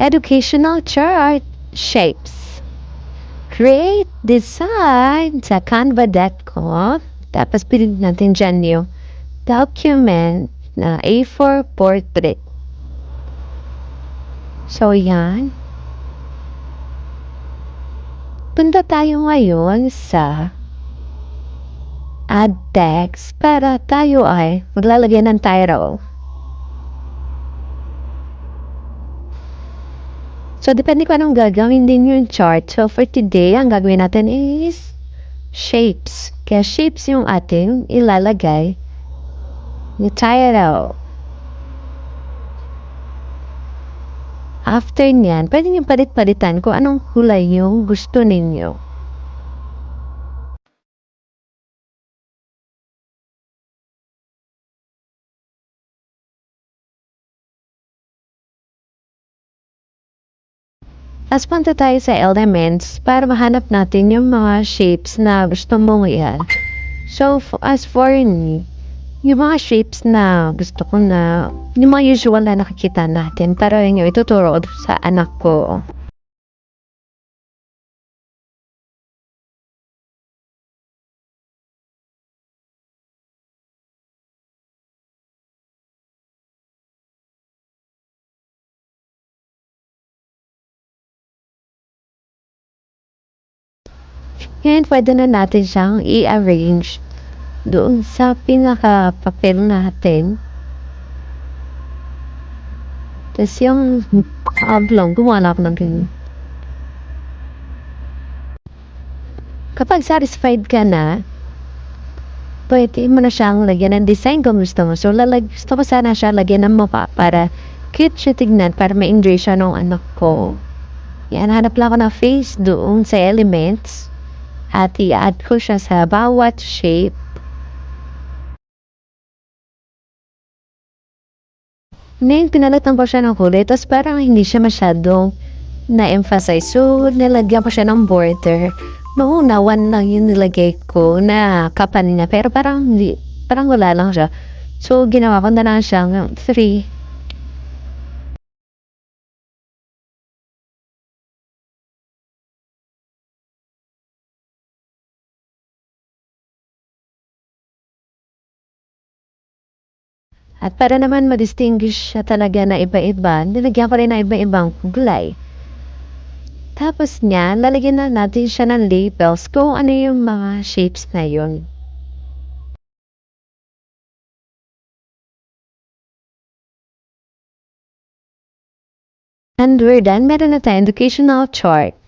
Educational chart shapes. Create design sa Canva deck ko. Tapos pilit natin dyan yung document na A4 portrait. So, yan. Punta tayo ngayon sa add text para tayo ay maglalagay ng title. So, depende kung anong gagawin din yung chart. So, for today, ang gagawin natin is shapes. Kaya shapes yung ating ilalagay yung title. After niyan, pwede nyo palit-palitan kung anong kulay yung gusto ninyo. Tapos punta tayo sa elements para mahanap natin yung mga shapes na gusto mong i-add. So, as for me, yung mga shapes na gusto ko na, yung mga usual na nakikita natin, pero yun yung ituturo sa anak ko. Ngayon, pwede na natin siyang i-arrange doon sa pinaka-papel natin. Tapos yung oblong, gumawa ako ng. Kapag satisfied ka na, pwede mo na siyang lagyan ng design kung gusto mo. So, lalag, gusto ko sana siya lagyan ng mukha para cute siya tignan para ma-enjoy siya ng anak ko. Yan, hanap lang ako ng face doon sa elements at i-add ko siya sa bawat shape. Ngayon, pinalitan ko siya ng kulay, tapos parang hindi siya masyadong na-emphasize. So, nilagyan ko siya ng border. Noong one lang yung nilagay ko na kapal niya, pero parang parang wala lang siya. So, ginawa ko na lang siyang three. At para naman ma-distinguish siya talaga na iba-iba, nilagyan ko rin ng iba-ibang kulay. Tapos niya, lalagyan na natin siya ng labels kung ano yung mga shapes na yun. And we're done. Meron na tayong educational chart.